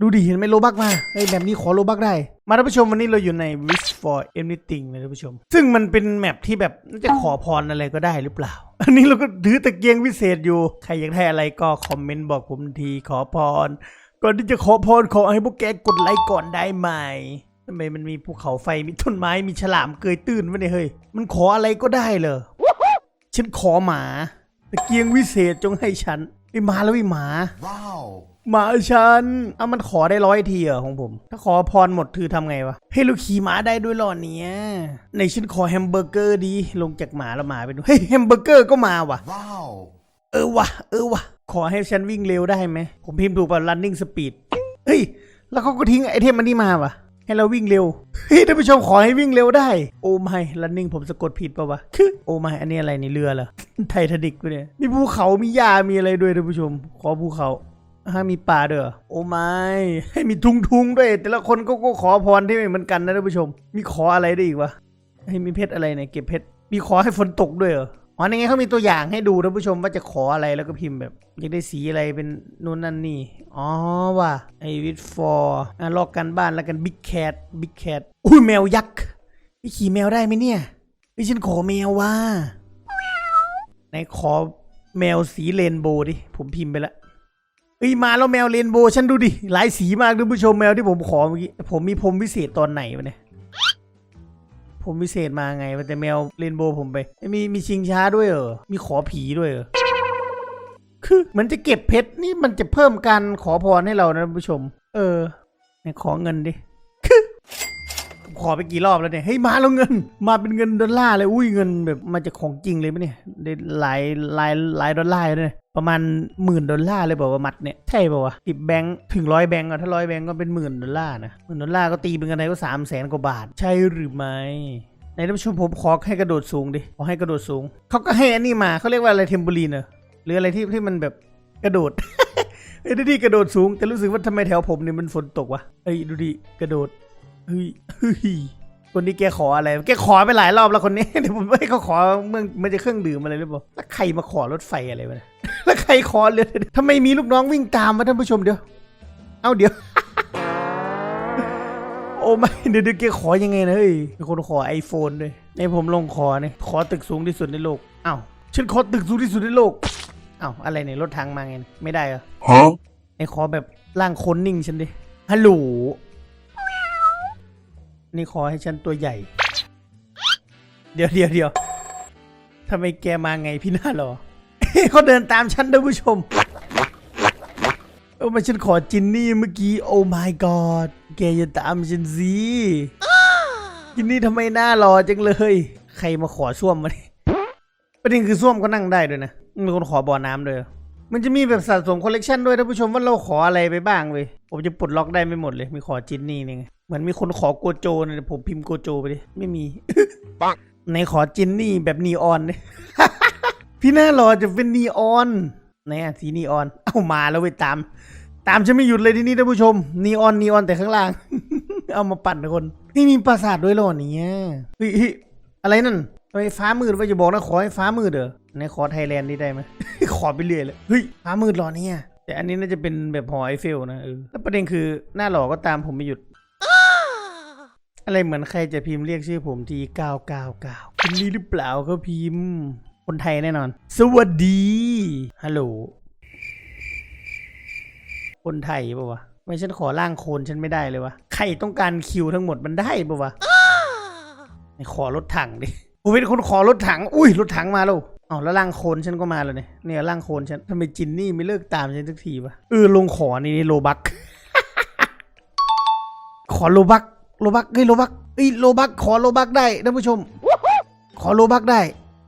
ดูดิเห็นไหมโลบักมาไอ้แบบนี้ขอโลบักได้ มาท่านผู้ชมวันนี้เราอยู่ใน wish for anything นะท่านผู้ชม ซึ่งมันเป็นแมปที่แบบน่าจะขอพรอะไรก็ได้หรือเปล่า อันนี้เราก็ถือตะเกียงวิเศษอยู่ ใครอยากได้อะไรก็คอมเมนต์บอกผมทีขอพร ก่อนที่จะขอพรขอให้พวกแกกดไลค์ก่อนได้ไหมทำไมมันมีภูเขาไฟมีต้นไม้มีฉลามเกยตื้นวะเนี่ยเฮ้ยมันขออะไรก็ได้เหรอฉันขอหมาตะเกียงวิเศษจงให้ฉันไอหมาแล้วไอหมา Wow. หมาฉันเอามันขอได้ร้อยทีเหรอของผม ถ้าขอพรหมดคือทำไงวะ ให้เราขี่ม้าได้ด้วยเหรอเนี่ย ในฉันขอแฮมเบอร์เกอร์ดี ลงจากหมาแล้วหมาไปดู เฮ้ยแฮมเบอร์เกอร์ก็มาว่ะ Wow. เออวะเออวะขอให้ฉันวิ่งเร็วได้ไหม ผมพิมพ์ถูกป่ะ running speed เฮ้ย แล้วเขาก็ทิ้งไอเทมมันนี่มาว่ะ ให้เราวิ่งเร็ว เฮ้ยท่านผู้ชมขอให้วิ่งเร็วได้ โอ้ไม่ running ผมสะกดผิดป่าวะ คือ โอ้ไม่ อันนี้อะไรนี่เรือเหรอ ไททานิกปะเนี่ย มีภูเขา มีหญ้า มีอะไรด้วยท่านผู้ชม ขอภูเขา ฮะมีป่าเด้อโอ้ไม่ให้มีทุงทุงๆด้วย แต่ละคนก็ก็ขอพรที่ไม่เหมือนกันนะท่านผู้ชม มีขออะไรได้อีกวะให้มีเพชรอะไรเนี่ยเก็บเพชรมีขอให้ฝนตกด้วยเหรออ๋อในไงเขามีตัวอย่างให้ดูท่านผู้ชมว่าจะขออะไรแล้วก็พิมพ์แบบอยากได้สีอะไรเป็นนู่นนั่นนี่อ๋อว่ะไอวิดฟอร์อะลอกกันบ้านแล้วกันบิ๊กแคทบิ๊กแคทอุ้ยแมวยักษ์พี่ขี่แมวได้ไหมเนี่ยพี่ฉันขอแมวว่าไหนขอแมวสีเรนโบว์ดิผมพิมพ์ไปละ เอ้ยมาแล้วแมวเรนโบว์ฉันดูดิหลายสีมากท่านผู้ชมแมวที่ผมขอเมื่อกี้ผมมีพรมวิเศษตอนไหนวะเนี่ยผมพิเศษมาไงแต่แมวเรนโบว์ผมไปมีมีชิงช้าด้วยเหรอมีขอผีด้วยเหรอคือมันจะเก็บเพชรนี่มันจะเพิ่มการขอพรให้เรานะท่านผู้ชม เออไหนขอเงินดิคือขอไปกี่รอบแล้วเนี่ยเฮ้ยมาแล้วเงิน มาเป็นเงินดอลลาร์เลยอุ้ยเงินแบบมาจากของจริงเลยปะเนี่ยได้หลายหลายหลายดอลลาร์เลย ประมาณหมื่นดอลลาร์เลยบอกว่ามัดเนี่ยใช่ป่าวะสิบแบงค์ถึงร้อยแบงค์อะถ้าร้อยแบงค์ก็เป็นหมื่นดอลลาร์นะหมื่นดอลลาร์ก็ตีเป็นเงินไทยก็สามแสนกว่าบาท ใช่หรือไม่ในท่านผู้ชมผมขอให้กระโดดสูงดิขอให้กระโดดสูงเขาก็ให้อันนี้มาเขาเรียกว่าอะไรเทมโบลีนเหรอหรืออะไรที่ที่มันแบบกระโดดเอ้ยดูดิกระโดดสูง แต่รู้สึกว่าทำไมแถวผมเนี่ยมันฝนตกวะเอ้ยดูดิกระโดดเฮ้ยเฮ้ยคนนี้แกขออะไรแกขอไปหลายรอบแล้วคนนี้เดี๋ยวผมไม่เขาขอเมื่อมันจะเครื่องดื่มอะไรหรือเปล่าแล้วใครมาขอรถไฟอะไรวะ แล้วใครขอเลยทำไมมีลูกน้องวิ่งตามมาท่านผู้ชมเดี๋ยว เอาเดี๋ยว โอ้ไม่เดี๋ยวเดี๋ยวแกขอยังไงนะเฮ้ยมีคนขอไอโฟนด้วยในผมลงขอเนี่ยขอตึกสูงที่สุดในโลกอ้าวฉันขอตึกสูงที่สุดในโลกอ้าวอะไรเนี่ยรถทางมาไงเนี่ยไม่ได้เหรอ Huh? ไอขอแบบร่างคนนิ่งฉันดิฮัลโหลนี่ขอให้ฉันตัวใหญ่ เดี๋ยวเดี๋ยวเดี๋ยวทำไมแกมาไงพี่หน้าหรอ เขาเดินตามฉันท่านผู้ชมเออมาฉันขอจินนี่เมื่อกี้ โอ้ my god แกอย่าตามฉันสิจินนี่ทำไมหน้ารอจังเลย ใครมาขอส้วมมาเนี่ยประเด็นคือส้วมก็นั่งได้ด้วยนะมีคนขอบ่อน้ำด้วยเหรอมันจะมีแบบสะสมคอลเลกชันด้วยท่านผู้ชมว่าเราขออะไรไปบ้างเว้ยผมจะปลดล็อกได้ไม่หมดเลย มีขอจินนี่นี่ไงเหมือนมีคนขอโกโจเนี่ยผมพิมพ์โกโจไปดิไม่มีปังในขอจินนี่แบบนีออนเนี่ย พี่หน้ารอจะเป็นนีออนไหนอะสีนีออน เอามาแล้วเว้ยตาม ตามฉันไม่หยุดเลยที่นี่ท่านผู้ชม นีออนนีออนแต่ข้างล่าง เอามาปั่นคน นี่มีปราสาทด้วยหรอเนี่ยเฮ้ยอะไรนั่นทำไมฟ้ามืดวะอย่าบอกนะขอให้ฟ้ามืดเด้อในขอไทยแลนด์นี่ได้ไหมขอไปเรื่อยเลย เฮ้ย ฟ้ามืดหรอเนี่ย แต่อันนี้น่าจะเป็นแบบหอไอเฟลนะเออแล้วประเด็นคือหน้าหล่อก็ตามผมไม่หยุด อะไรเหมือนใครจะพิมพ์เรียกชื่อผมที999คนนี้หรือเปล่าเขาพิมพ์ คนไทยแน่นอน สวัสดี ฮัลโหล คนไทยปะวะ ไม่ฉันขอร่างโคลนฉันไม่ได้เลยวะ ใครต้องการคิวทั้งหมดมันได้ปะวะไหนขอรถถังดิผมเป็นคนขอรถถัง อุ้ยรถถังมาแล้วอ๋อแล้วร่างโคลนฉันก็มาแล้วเนี่ย เนี่ยร่างโคลนฉันทำไมจินนี่ไม่เลิกตามฉันสักทีวะ เออลงขอนี่นี่โลบัก ขอโลบัก โลบัก เฮ้ยโลบักเฮ้ยโลบักขอโลบักได้ท่านผู้ชม ขอโลบักได้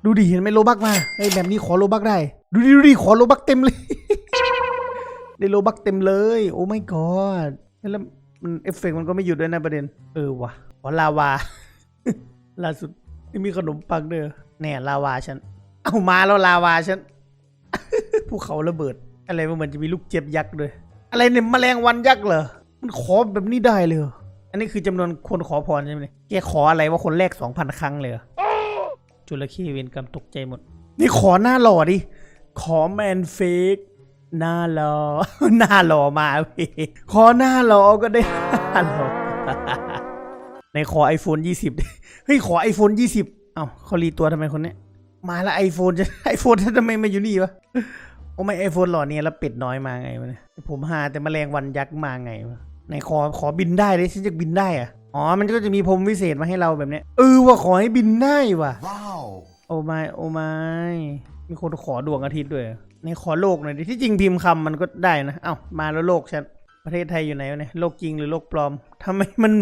ดูดิเห็นไหมโลบักมาเฮ้แบบนี้ขอโลบักได้ ดูดิดูดิขอโลบักเต็มเลย ได้โลบักเต็มเลย โอ้ไม่กอดแล้วมันเอฟเฟกต์มันก็ไม่หยุดด้วยนะประเด็น เออว่ะขอลาวาล่าสุดไม่มีขนมปังเด้อแน่ลาวาฉัน เอามาแล้วลาวาฉันภูเขาระเบิด อะไรมันเหมือนจะมีลูกเจ็บยักษ์ด้วยอะไรเนี่ยแมลงวันยักษ์เหรอมันขอแบบนี้ได้เลย อันนี้คือจำนวนคนขอพรใช่ไหมเนี่ยแกขออะไรว่าคนแรกสองพันครั้งเลยอ จุลเข้เวนกรรมตกใจหมด นี่ขอหน้าหล่อดิ ขอแมนเฟกหน้ารอหน้ารอมาพี่ขอหน้ารอก็ได้หน้ารอในขอ iPhone 20ดิเฮ้ย ขอ iPhone 20 เอ้าเขารีตัวทำไมคนเนี้ย มาแล้ว iPhone จะ iPhone ทำไมมาอยู่นี่วะ โอ้ไม่ iPhone หล่อเนี่ยแล้วเป็ดน้อยมาไงวะเนี่ย ผมหาแต่แมลงวันยักษ์มาไงวะ ในขอขอบินได้เลยฉันจะบินได้อะ อ๋อ มันก็จะมีพรมวิเศษมาให้เราแบบเนี้ยเออว่าขอให้บินได้ว่ะ Wow. โอ้ไม่โอ้ไม่มีคนขอดวงอาทิตย์ด้วยเหรอในขอโลกหน่อยดิที่จริงพิมพ์คำมันก็ได้นะ เอ้ามาแล้วโลกฉัน ประเทศไทยอยู่ไหนวะเนี่ย โลกจริงหรือโลกปลอมทำไมมัน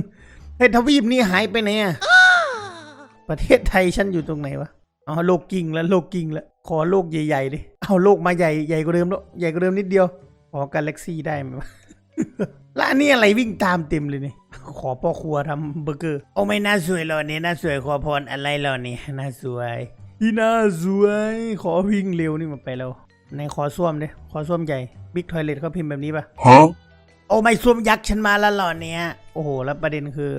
เฮ้ยทวีปนี้หายไปไหนอะประเทศไทยฉันอยู่ตรงไหนวะอ๋อโลกกิ่งแล้วโลกกิ่งแล้วขอโลกใหญ่ๆดิ เอาโลกมาใหญ่ใหญ่กว่าเดิมแล้วใหญ่กว่าเดิมนิดเดียว ขอกาแล็กซี่ได้ไหมวะ แล้วอันนี้อะไรวิ่งตามเต็มเลยนี่ขอพ่อครัวทำเบอร์เกอร์โอ้ไม่น่าสวยหรอเนี่ยน่าสวยขอพรอะไรหรอเนี่ยน่าสวยที่น่าสวยขอวิ่งเร็วนี่มันไปแล้วในขอส้วมดิขอส้วมใหญ่บิ๊กทอยเลทเขาพิมพ์แบบนี้ปะ Huh? โอ้ไม่ส้วมยักษ์ฉันมาแล้วเหรอเนี่ยโอ้โหแล้วประเด็นคือ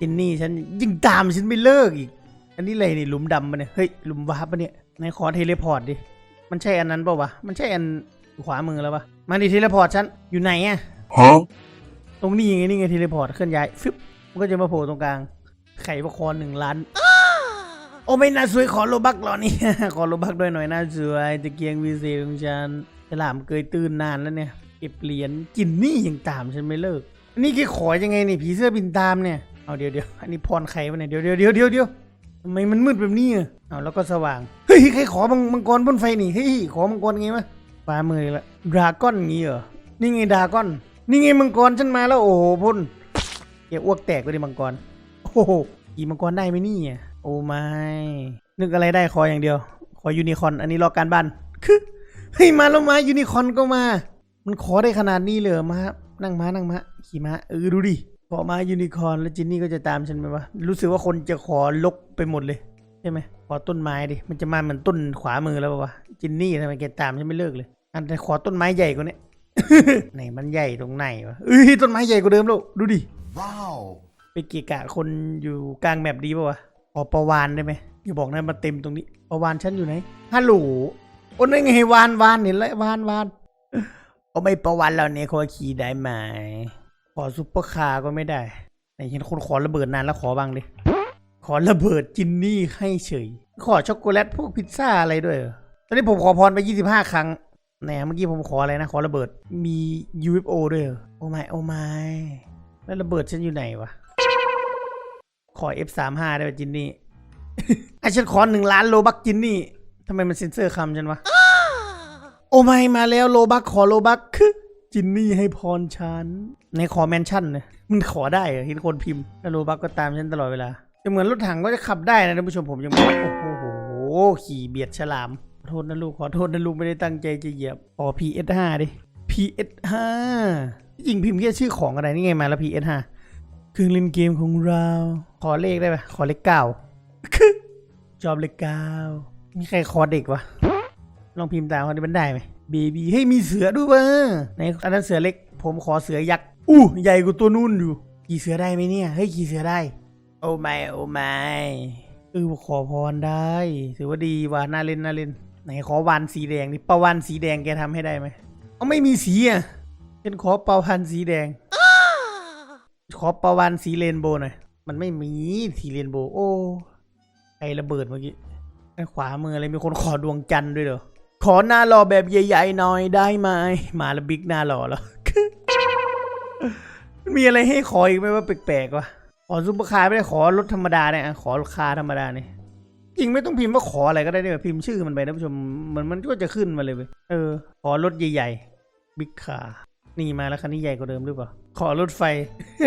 จินนี่ฉันยิ่งตามฉันไม่เลิกอีก อันนี้อะไรนี่หลุมดำปะเนี่ยเฮ้ยหลุมวาร์ปปะเนี่ยไหนขอเทเลพอร์ตดิมันใช่อันนั้นปะวะมันใช่อัน ขวามือแล้วปะมาดิเทเลพอร์ตฉัน อยู่ไหนอะ Huh? ตรงนี้ไงนี่ไงเทเลพอร์ตเคลื่อนย้ายฟึบมันก็จะมาโผล่ตรงกลาง ไข่ประคอนหนึ่งล้านโอ้ไม่น่าสวยขอโลบักเหรอเนี่ยขอโลบักด้วยหน่อยน่าสวยตะเกียงวีเศษของฉันฉลามเกยตื่นนานแล้วเนี่ยเก็บเหรียญกินนี่ยังตามฉันไม่เลิกนี่แกขอยังไงนี่ผีเสื้อบินตามเนี่ยเอาเดี๋ยวเดี๋ยวอันนี้พรใครวะเนี่ยเดี๋ยวเดี๋ยวเดี๋ยวเดี๋ยวเดี๋ยวทำไมมันมืดแบบนี้อะเอาแล้วก็สว่างเฮ้ยใครขอมังมังกรบนไฟนี่เฮ้ยขอมังกรไงวะ ฟ้ามืออีกละดราก้อนงี้เหรอ นี่ไงดราก้อน นี่ไงมังกรฉันมาแล้วโอ้โหพ่นแกอ้วกแตกไปดิมังกร โอ้โหกี่มังกรได้ไหมนี่อโอ้ไม่ นึกอะไรได้ขออย่างเดียว ขอยูนิคอนอันนี้รอการบ้านคือเฮ้ยมาแล้วมายูนิคอนก็มา มันขอได้ขนาดนี้เลยมานั่งมานั่งมาขี่ม้าเออดูดิขอมายูนิคอนแล้วจินนี่ก็จะตามฉันไหมวะรู้สึกว่าคนจะขอลกไปหมดเลยใช่ไหมขอต้นไม้ดิมันจะมาเหมือนต้นขวามือแล้วปะวะ จินนี่ทำไมแกตามฉันไม่เลิกเลย อันแต่ขอต้นไม้ใหญ่กว่านี้ ไหนมันใหญ่ตรงไหนวะเอ้ยต้นไม้ใหญ่กว่าเดิมแล้วดูดิ Wow. ไปเกียกะคนอยู่กลางแมปดีป่าวะขอประวานได้ไหมอย่าบอกนะมาเต็มตรงนี้ ประวานฉันอยู่ไหนฮัลโหลโอ้นั่นไงวานวานเห็นแล้ววานวานโอ้ไม่ประวานเราเนี่ยขอขี่ได้ไหมขอซุปเปอร์คาร์ก็ไม่ได้ไหนเห็นคนขอระเบิดนานแล้วขอบ้างดิขอระเบิดจินนี่ให้เฉย ขอช็อกโกแลตพวกพิซซ่าอะไรด้วยเหร อตอนนี้ผมขอพรไป 25 ครั้งแหนเมื่อกี้ผมขออะไรนะ ขอระเบิด มี UFO ด้วยโอ้ไม่โอ้ไม่แล้วระเบิดฉันอยู่ไหนวะ ขอ F35 ได้ป่ะจินนี่ไอฉันขอหนึ่งล้านโลบักจินนี่ทำไมมันเซ็นเซอร์คำฉันวะ โอ้ไม่มาแล้วโลบักขอโลบักคือจินนี่ให้พรฉัน ในขอแมนชั่นเนี่ยมันขอได้เหรอเห็นคนพิมพ์แล้วโลบักก็ตามฉันตลอดเวลาจะเหมือนรถถังก็จะขับได้นะท่านผู้ชมผมยังโอ้โหขี่เบียดฉลาม โทษนะลูกขอโทษนะลูกไม่ได้ตั้งใจจะเหยียบขอ PS5 ดิ PS5 จริงพิมพ์แค่ชื่อของอะไรนี่ไงมาแล้ว PS5 เครื่องเล่นเกมของเรา ขอเลขได้ปะขอเลขเก้าชอบเลขเก้ามีใครขอเด็กวะลองพิมพ์ตามเขาดิมันได้ไหมเบบี้เฮ้ยมีเสือด้วยวะในอันนั้นเสือเล็ก ผมขอเสือยักษ์อู้ใหญ่กว่าตัวนู่นอยู่ขี่เสือได้ไหมเนี่ยเฮ้ยขี่เสือได้ โอ้ไม่โอ้ไม่เออขอพรได้ ถือว่าดีว่ะน่าเล่นน่าเล่น ไหนขอวานสีแดงดิประวานสีแดงแกทำให้ได้ไหมเอาไม่มีสีอะเป็นขอประวานสีแดง ขอประวันสีเรนโบว์หน่อย มันไม่มีสีเรนโบว์โอ้ใครระเบิดเมื่อกี้ไอ้ขวามืออะไรมีคนขอดวงจันทร์ด้วยเหรอ ขอหน้ารอแบบใหญ่ๆหน่อยได้ไหมมาแล้วบิ๊กหน้ารอแล้วมันมีอะไรให้ขออีกไหมว่าแปลกๆวะขอซุปเปอร์คาร์ไม่ได้ขอรถธรรมดาเนี่ยอะขอคาร์ธรรมดาเนี่ย จริงไม่ต้องพิมพ์ว่าขออะไรก็ได้เนี่ยพิมพ์ชื่อมันไปนะผู้ชมมันมันก็จะขึ้นมาเลยเว้ยเออ ขอรถใหญ่ๆบิ๊กคาร์นี่มาแล้วคันนี้ใหญ่กว่าเดิมหรือเปล่า ขอรถไฟ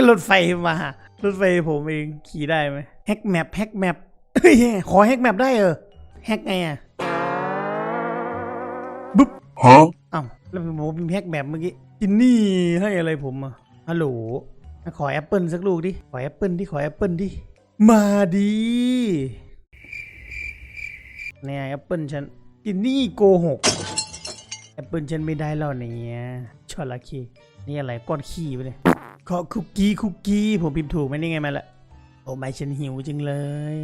รถไฟมา รถไฟผมเองขี่ได้ไหมแฮกแมปแฮกแมปเฮ้ยขอแฮกแมปได้เออแฮกไงอะ Huh? อ้าวแล้วผมพิมพ์แฮกแมปเมื่อกี้จินนี่ให้อะไรผมอะฮัลโหลขอแอปเปิลสักลูกดิขอแอปเปิลดิขอแอปเปิลดิมาดี เนี่ยแอปเปิลฉันจินนี่โกหกแอปเปิลฉันไม่ได้แล้วเนี่ยชอละคีนี่อะไรก้อนขี้ไปเลยขอคุกกี้คุกกี้ผมพิมพ์ถูกไหมนี่ไงมาละโอ้ไม่ฉันหิวจังเลย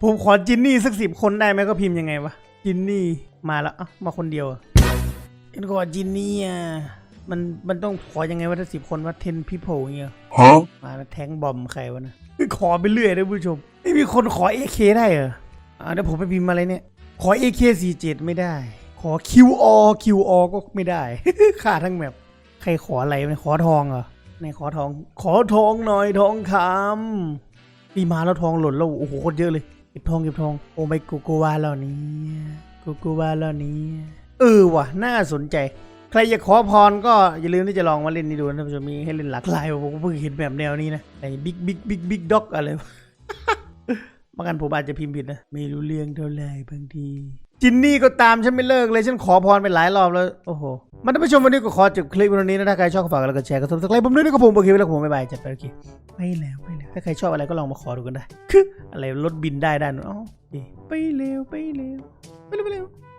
ผมขอจินนี่สักสิบคนได้ไหมก็พิมพ์ยังไงวะจินนี่มาแล้วเอ้ามาคนเดียวอะฉันขอจินนี่อะมันมันต้องขอยังไงว่าถ้าสิบคนว่า ten people เงี้ย Huh? มาแล้วแทงบอมใครวะนะขอไปเรื่อยนะผู้ชมไม่มีคนขอ AK ได้เหรออ่าเดี๋ยวผมไปพิมพ์อะไรเนี่ย ขอ AK47 ไม่ได้ ขอ QR QR ก็ไม่ได้ ค่าทั้งแมปใครขออะไรไหมขอทองเหรอไหนขอทอง ขอทองหน่อยทองคำดีมาแล้วทองหล่นแล้วโอ้โหโคตรเยอะเลยเก็บทองเก็บทองโอ้ไม่กูกูว่าแล้วนี้กูกูว่าแล้วนี้ เออว่ะน่าสนใจ ใครอยากขอพรก็อย่าลืมที่จะลองมาเล่นนี่ดูนะท่านผู้ชมมีให้เล่นหลากหลายผมเพิ่งเห็นแบบแนวนี้นะไอ้บิ๊กบิ๊กบิ๊กบิ๊กด็อกอะไร บางอันผมอาจจะพิมพ์ผิดนะ ไม่รู้เรื่องเท่าไหร่บางที จินนี่ก็ตามฉันไม่เลิกเลย ฉันขอพรไปหลายรอบแล้ว โอ้โหมาท่านผู้ชมวันนี้ก็ขอจบคลิปวันนี้นะ ถ้าใครชอบก็ฝากกดไลค์กดแชร์กดซับสไครต์ผมด้วยนะครับผมโอเคไปแล้วผมบ๊ายบายจัดไปโอเคไปแล้วไปแล้วถ้าใครชอบอะไรก็ลองมาขอดูกันได้คืออะไรรถบินได้ได้านอ๋อไปเร็วไปเร็วไปเร็วไปเร็ว